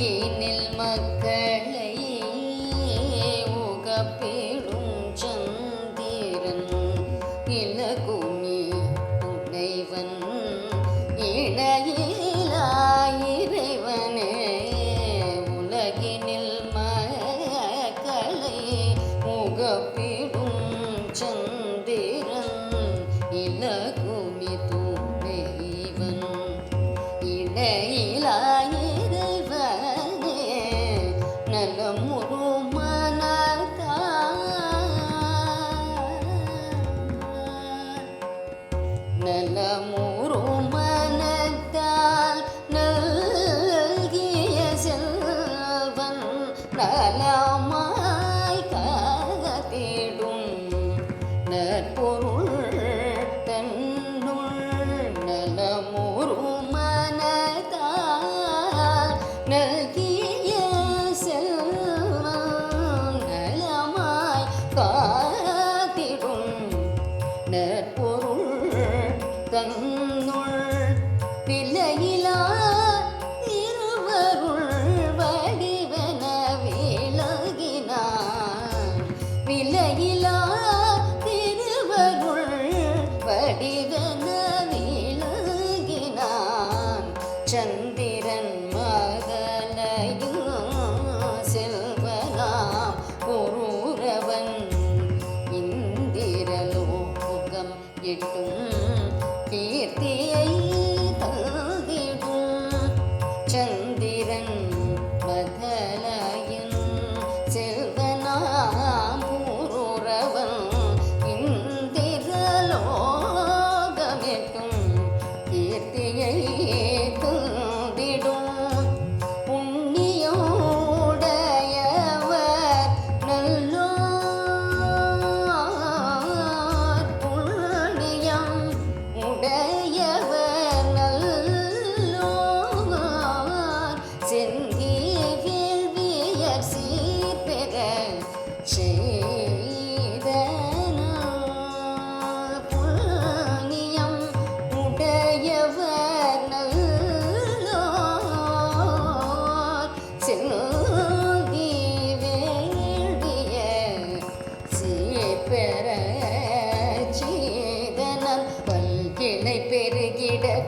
உலகினில் மக்களை உகப்பெடும் சந்திரன். இலகுமி துணைவன் இடையிலாயிரைவனே உலகினில் மக்களை உகப்பெடும் சந்திரன். இலகுமி துணைவன் இடையிலாயிரைவனே நலமாய் காத்திடும் நற்பொருள் தன்னுள் நலமுரு மனத்தால் நல்கிய செல்வன் நலமாய் காத்திடும். நற்பொருள் தன்னுள் விலையிலா திருவருள் வடிவன விலகினான் சந்திரன் மகளையும் செல்வனாம். பொருரவன் இந்திரலோகம் எட்டும் கீர்த்தி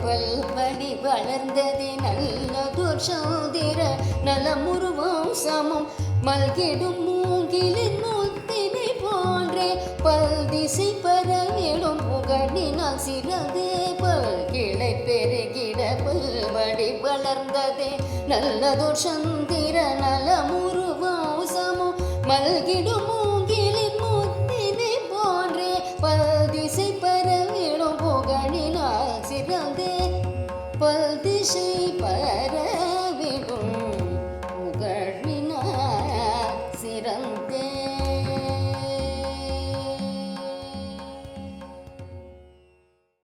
பல்வடி வளர்ந்தது நல்லதோர் சௌதிர நலமுருவம் சமம். மல்கிடும் மூங்கிலின் பல்திசை பரவிடும் புகழினால் சிறதே பல்கிளை பெருகிட பல்வடி வளர்ந்ததே. நல்லதோ சந்திர நலமுருவாசமோ மல்கிடும் மூங்கிலின் முத்தினை போன்றே பல்திசை பரவிடும் புகழினால் சிறந்தே பல்திசை பரவிடும் புகழினால் சிறந்தே